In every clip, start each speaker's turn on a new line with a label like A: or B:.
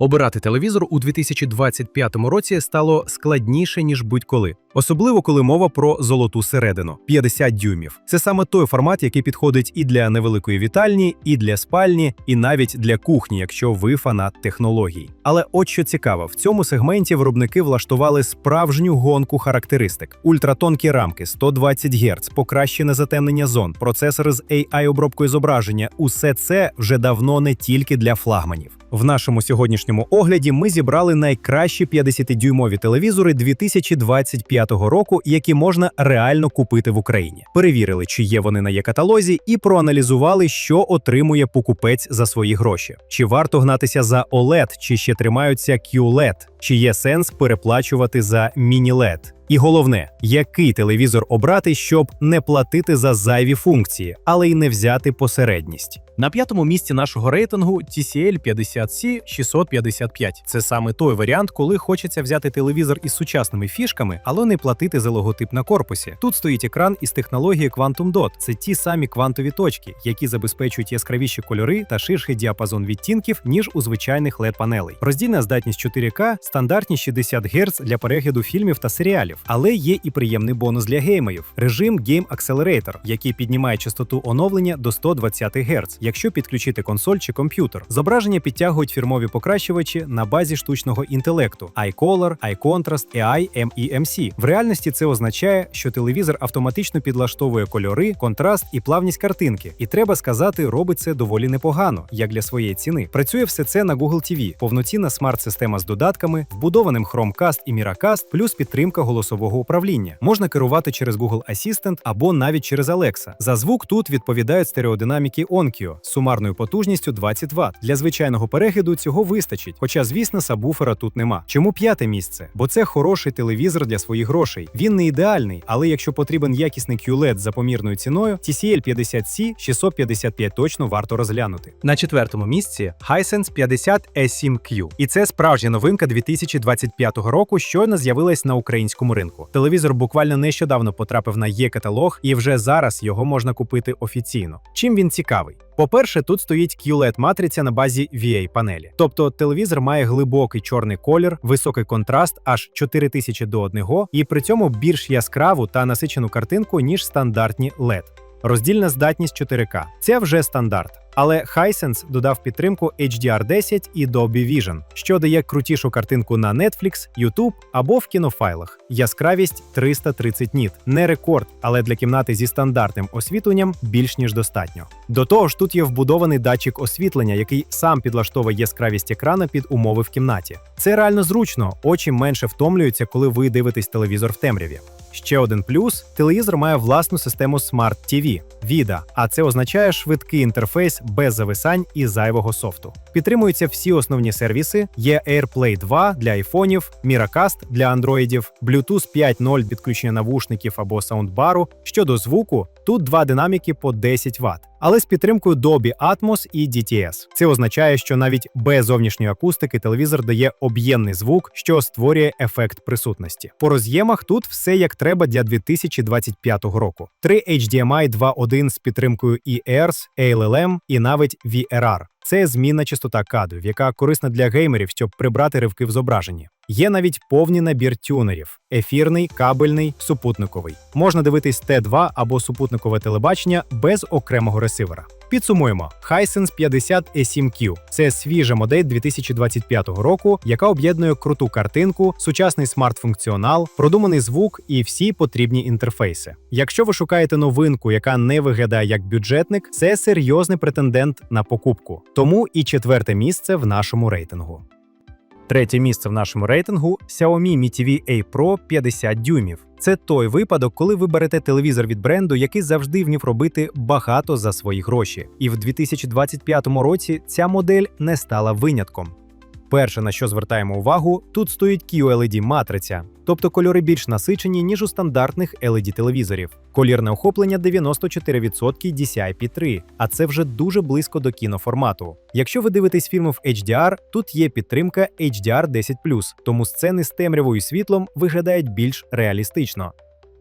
A: Обирати телевізор у 2025 році стало складніше ніж будь-коли, особливо коли мова про золоту середину 50 дюймів. Це саме той формат, який підходить і для невеликої вітальні, і для спальні, і навіть для кухні, якщо ви фанат технологій. Але от що цікаво, в цьому сегменті виробники влаштували справжню гонку характеристик: ультратонкі рамки, 120 Гц, покращене затемнення зон, процесори з AI-обробкою зображення. Усе це вже давно не тільки для флагманів. В нашому сьогоднішньому огляді ми зібрали найкращі 50-дюймові телевізори 2025 року, які можна реально купити в Україні. Перевірили, чи є вони на є-каталозі, і проаналізували, що отримує покупець за свої гроші. Чи варто гнатися за OLED, чи ще тримаються QLED, чи є сенс переплачувати за міні-LED. І головне, який телевізор обрати, щоб не платити за зайві функції, але й не взяти посередність. На п'ятому місці нашого рейтингу TCL 50C 655. Це саме той варіант, коли хочеться взяти телевізор із сучасними фішками, але не платити за логотип на корпусі. Тут стоїть екран із технологією Quantum Dot. Це ті самі квантові точки, які забезпечують яскравіші кольори та ширший діапазон відтінків, ніж у звичайних led панелей. Роздільна здатність 4К, стандартні 60 Гц для перегляду фільмів та серіалів. Але є і приємний бонус для геймерів: режим Game Accelerator, який піднімає частоту оновлення до 120 Гц, якщо підключити консоль чи комп'ютер. Зображення підтягують фірмові покращувачі на базі штучного інтелекту iColor, iContrast, AI MEMC. В реальності це означає, що телевізор автоматично підлаштовує кольори, контраст і плавність картинки. І треба сказати, робить це доволі непогано, як для своєї ціни. Працює все це на Google TV, повноцінна смарт-система з додатками, вбудованим Chromecast і Miracast, плюс підтримка голосового управління. Можна керувати через Google Assistant або навіть через Alexa. За звук тут відповідають стереодинаміки Onkyo сумарною потужністю 20 Вт. Для звичайного перегляду цього вистачить, хоча, звісно, сабвуфера тут нема. Чому п'яте місце? Бо це хороший телевізор для своїх грошей. Він не ідеальний, але якщо потрібен якісний QLED за помірною ціною, TCL 50C 655 точно варто розглянути. На четвертому місці Hisense 50 E7Q. І це справжня новинка 2025 року, щойно з'явилась на українському ринку. Телевізор буквально нещодавно потрапив на є-каталог, і вже зараз його можна купити офіційно. Чим він цікавий? По-перше, тут стоїть QLED-матриця на базі VA-панелі. Тобто телевізор має глибокий чорний колір, високий контраст аж 4000 до 1, і при цьому більш яскраву та насичену картинку, ніж стандартні LED. Роздільна здатність 4К. Це вже стандарт. Але Hisense додав підтримку HDR10 і Dolby Vision, що дає крутішу картинку на Netflix, YouTube або в кінофайлах. Яскравість 330 ніт. Не рекорд, але для кімнати зі стандартним освітленням більш ніж достатньо. До того ж, тут є вбудований датчик освітлення, який сам підлаштовує яскравість екрана під умови в кімнаті. Це реально зручно, очі менше втомлюються, коли ви дивитесь телевізор в темряві. Ще один плюс: телевізор має власну систему Smart TV VIDA, а це означає швидкий інтерфейс без зависань і зайвого софту. Підтримуються всі основні сервіси: є AirPlay 2 для айфонів, Miracast для андроїдів, Bluetooth 5.0 підключення навушників або саундбару. Щодо звуку, тут два динаміки по 10 Вт. Але з підтримкою Dolby Atmos і DTS. Це означає, що навіть без зовнішньої акустики телевізор дає об'ємний звук, що створює ефект присутності. По роз'ємах тут все як треба для 2025 року: три HDMI 2.1 з підтримкою ERS, ALLM і навіть VRR. Це змінна частота кадрів, яка корисна для геймерів, щоб прибрати ривки в зображенні. Є навіть повний набір тюнерів: ефірний, кабельний, супутниковий. Можна дивитись Т2 або супутникове телебачення без окремого ресивера. Підсумуємо: Hisense 50 E7Q – це свіжа модель 2025 року, яка об'єднує круту картинку, сучасний смарт-функціонал, продуманий звук і всі потрібні інтерфейси. Якщо ви шукаєте новинку, яка не виглядає як бюджетник, це серйозний претендент на покупку. Тому і четверте місце в нашому рейтингу. Третє місце в нашому рейтингу Xiaomi Mi TV A Pro 50 дюймів. Це той випадок, коли ви берете телевізор від бренду, який завжди вмів робити багато за свої гроші. І в 2025 році ця модель не стала винятком. Перше, на що звертаємо увагу, тут стоїть QLED матриця, тобто кольори більш насичені, ніж у стандартних LED телевізорів. Колірне охоплення 94% DCI-P3, а це вже дуже близько до кіноформату. Якщо ви дивитесь фільми в HDR, тут є підтримка HDR 10+, тому сцени з темрявою світлом виглядають більш реалістично.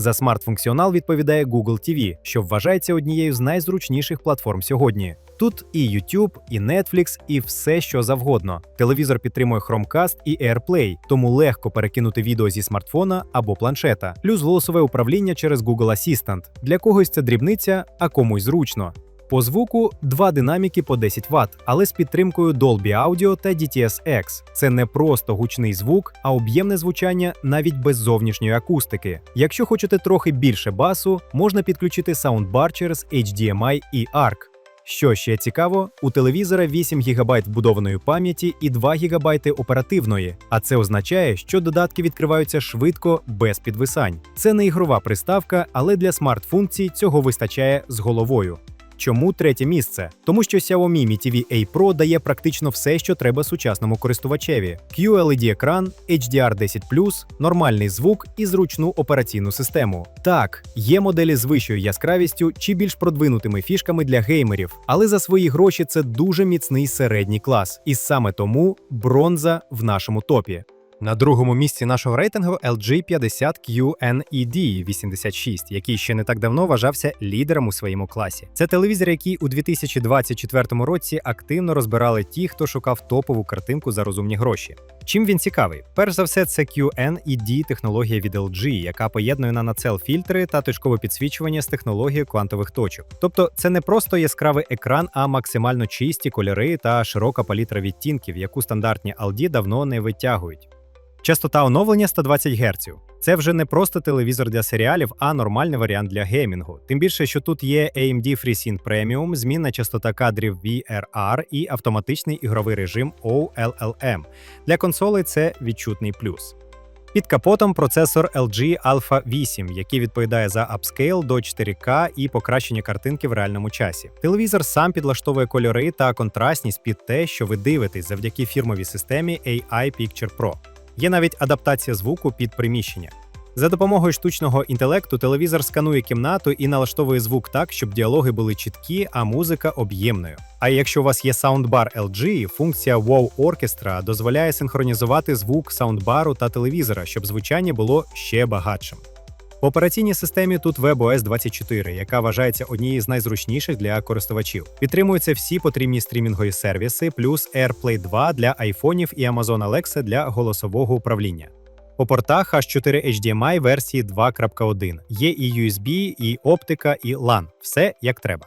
A: За смарт-функціонал відповідає Google TV, що вважається однією з найзручніших платформ сьогодні. Тут і YouTube, і Netflix, і все, що завгодно. Телевізор підтримує Chromecast і AirPlay, тому легко перекинути відео зі смартфона або планшета, плюс голосове управління через Google Assistant. Для когось це дрібниця, а комусь зручно. По звуку два динаміки по 10 Вт, але з підтримкою Dolby Audio та DTS-X. Це не просто гучний звук, а об'ємне звучання навіть без зовнішньої акустики. Якщо хочете трохи більше басу, можна підключити саундбар через HDMI і ARC. Що ще цікаво, у телевізора 8 ГБ вбудованої пам'яті і 2 ГБ оперативної, а це означає, що додатки відкриваються швидко без підвисань. Це не ігрова приставка, але для смарт-функцій цього вистачає з головою. Чому третє місце? Тому що Xiaomi Mi TV A Pro дає практично все, що треба сучасному користувачеві: QLED-екран, HDR10+, нормальний звук і зручну операційну систему. Так, є моделі з вищою яскравістю чи більш продвинутими фішками для геймерів, але за свої гроші це дуже міцний середній клас, і саме тому бронза в нашому топі. На другому місці нашого рейтингу LG 50 QNED 86, який ще не так давно вважався лідером у своєму класі. Це телевізор, який у 2024 році активно розбирали ті, хто шукав топову картинку за розумні гроші. Чим він цікавий? Перш за все, це QNED технологія від LG, яка поєднує нанацел фільтри та точкове підсвічування з технологією квантових точок. Тобто, це не просто яскравий екран, а максимально чисті кольори та широка палітра відтінків, яку стандартні LD давно не витягують. Частота оновлення 120 Гц. Це вже не просто телевізор для серіалів, а нормальний варіант для геймінгу. Тим більше, що тут є AMD FreeSync Premium, змінна частота кадрів VRR і автоматичний ігровий режим OLLM. Для консолей це відчутний плюс. Під капотом процесор LG Alpha 8, який відповідає за апскейл до 4К і покращення картинки в реальному часі. Телевізор сам підлаштовує кольори та контрастність під те, що ви дивитесь завдяки фірмовій системі AI Picture Pro. Є навіть адаптація звуку під приміщення. За допомогою штучного інтелекту телевізор сканує кімнату і налаштовує звук так, щоб діалоги були чіткі, а музика об'ємною. А якщо у вас є саундбар LG, функція Wow Orchestra дозволяє синхронізувати звук саундбару та телевізора, щоб звучання було ще багатшим. В операційній системі тут WebOS 24, яка вважається однією з найзручніших для користувачів. Підтримуються всі потрібні стрімінгові сервіси, плюс AirPlay 2 для айфонів і Amazon Alexa для голосового управління. По портах H4 HDMI версії 2.1. Є і USB, і оптика, і LAN. Все як треба.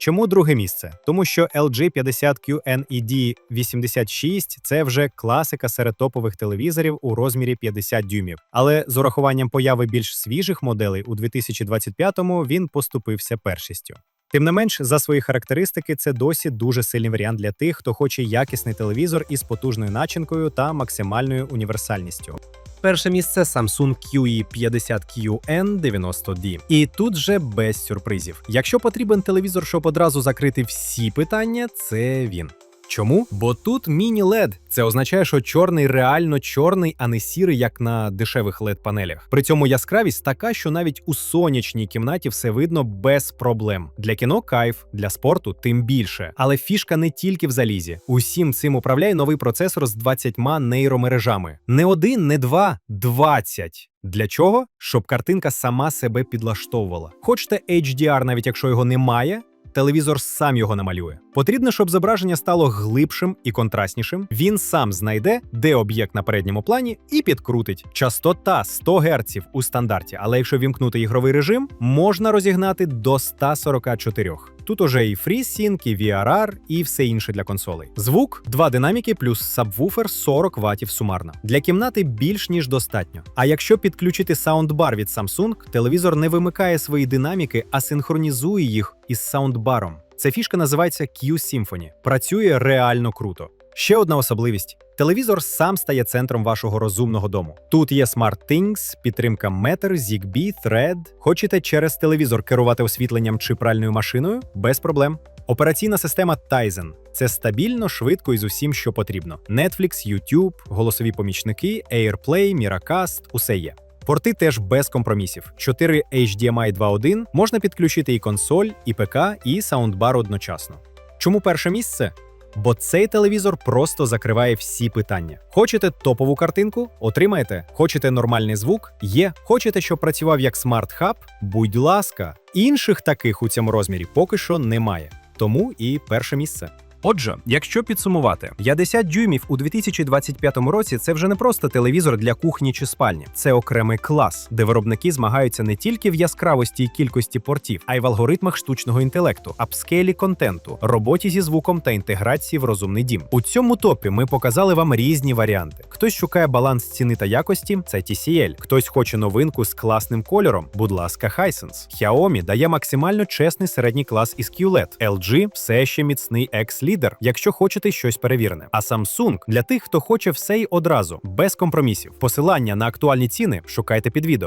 A: Чому друге місце? Тому що LG 50 QNED 86 – це вже класика серед топових телевізорів у розмірі 50 дюймів. Але з урахуванням появи більш свіжих моделей у 2025-му він поступився першістю. Тим не менш, за свої характеристики, це досі дуже сильний варіант для тих, хто хоче якісний телевізор із потужною начинкою та максимальною універсальністю. Перше місце Samsung E QE50QN90D. І тут же без сюрпризів. Якщо потрібен телевізор, щоб одразу закрити всі питання, це він. Чому? Бо тут міні-LED. Це означає, що чорний реально чорний, а не сірий, як на дешевих led панелях. При цьому яскравість така, що навіть у сонячній кімнаті все видно без проблем. Для кіно кайф, для спорту тим більше. Але фішка не тільки в залізі. Усім цим управляє новий процесор з 20 нейромережами. Не один, не два, 20. Для чого? Щоб картинка сама себе підлаштовувала. Хочете HDR, навіть якщо його немає. Телевізор сам його намалює. Потрібно, щоб зображення стало глибшим і контрастнішим. Він сам знайде, де об'єкт на передньому плані, і підкрутить. Частота 100 Гц у стандарті, але якщо вімкнути ігровий режим, можна розігнати до 144. Тут уже і FreeSync, і VRR, і все інше для консолей. Звук, два динаміки плюс сабвуфер 40 Вт сумарно. Для кімнати більш ніж достатньо. А якщо підключити саундбар від Samsung, телевізор не вимикає свої динаміки, а синхронізує їх із саундбаром. Ця фішка називається Q-Symphony. Працює реально круто. Ще одна особливість. Телевізор сам стає центром вашого розумного дому. Тут є SmartThings, підтримка Matter, ZigBee, Thread. Хочете через телевізор керувати освітленням чи пральною машиною? Без проблем. Операційна система Tizen – це стабільно, швидко і з усім, що потрібно. Netflix, YouTube, голосові помічники, AirPlay, Miracast – усе є. Порти теж без компромісів. 4 HDMI 2.1 можна підключити і консоль, і ПК, і саундбар одночасно. Чому перше місце? бо цей телевізор просто закриває всі питання. Хочете топову картинку? Отримаєте. Хочете нормальний звук? Є. Хочете, щоб працював як смарт-хаб? Будь ласка, інших таких у цьому розмірі поки що немає. Тому і перше місце. Отже, якщо підсумувати, 50 дюймів у 2025 році це вже не просто телевізор для кухні чи спальні, це окремий клас, де виробники змагаються не тільки в яскравості і кількості портів, а й в алгоритмах штучного інтелекту, апскейлі контенту, роботі зі звуком та інтеграції в розумний дім. У цьому топі ми показали вам різні варіанти. Хтось шукає баланс ціни та якості, це TCL. Хтось хоче новинку з класним кольором. Будь ласка, Hisense. Xiaomi дає максимально чесний середній клас із QLED. LG все ще міцний екс-лідер, якщо хочете щось перевірене. А Samsung для тих, хто хоче все й одразу, без компромісів. Посилання на актуальні ціни шукайте під відео.